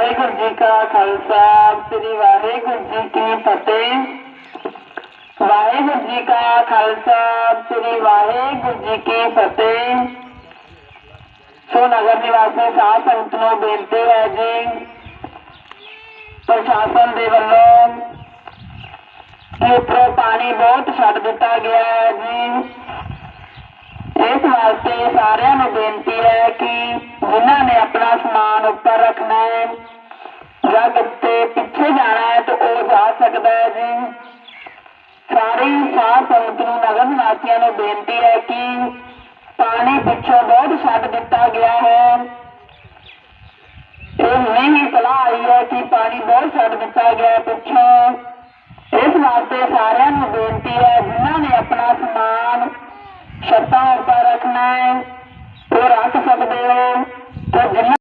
ਵਾਹਿਗੁਰੂ ਜੀ ਕਾ ਖਾਲਸਾ, ਸ੍ਰੀ ਵਾਹਿਗੁਰੂ ਜੀ ਕੀ ਫਤਿਹ। ਵਾਹਿਗੁਰੂ ਜੀ ਕਾ ਖਾਲਸਾ, ਸ੍ਰੀ ਵਾਹਿਗੁਰੂ ਜੀ ਕੀ ਫਤਿਹ। ਸੋ ਨਗਰ ਨਿਵਾਸੀ ਸਾਧ ਸੰਗਤ ਨੂੰ ਬੇਨਤੀ ਹੈ ਜੀ, ਪ੍ਰਸ਼ਾਸਨ ਦੇ ਵੱਲੋਂ ਕਿ ਉੱਪਰੋਂ ਪਾਣੀ ਬਹੁਤ ਛੱਡ ਦਿੱਤਾ ਗਿਆ ਹੈ ਜੀ। ਇਸ ਵਾਸਤੇ ਸਾਰਿਆਂ ਨੂੰ ਬੇਨਤੀ ਹੈ ਜਾਂ ਕਿਤੇ ਪਿੱਛੇ ਜਾਣਾ ਹੈ ਤਾਂ ਉਹ ਜਾ ਸਕਦਾ ਹੈ ਜੀ। ਸਾਰੀ ਸਾਧ ਸੰਗਤ ਨੂੰ ਨਗਰ ਨਿਵਾਸੀਆਂ ਨੂੰ ਬੇਨਤੀ ਹੈ ਕਿ ਪਾਣੀ ਪਿੱਛੋਂ ਬਹੁਤ ਛੱਡ ਦਿੱਤਾ ਗਿਆ ਹੈ। ਇਹ ਹੁਣੇ ਹੀ ਸਲਾਹ ਆਈ ਹੈ ਕਿ ਪਾਣੀ ਬਹੁਤ ਛੱਡ ਦਿੱਤਾ ਗਿਆ ਪਿੱਛੋਂ। ਇਸ ਵਾਸਤੇ ਸਾਰਿਆਂ ਨੂੰ ਬੇਨਤੀ ਹੈ, ਜਿਨ੍ਹਾਂ ਨੇ ਆਪਣਾ ਸਮਾਨ ਛੱਤਾਂ ਉੱਪਰ ਰੱਖਣਾ ਹੈ, ਉਹ ਰੱਖ ਸਕਦੇ ਹੋ ਤੇ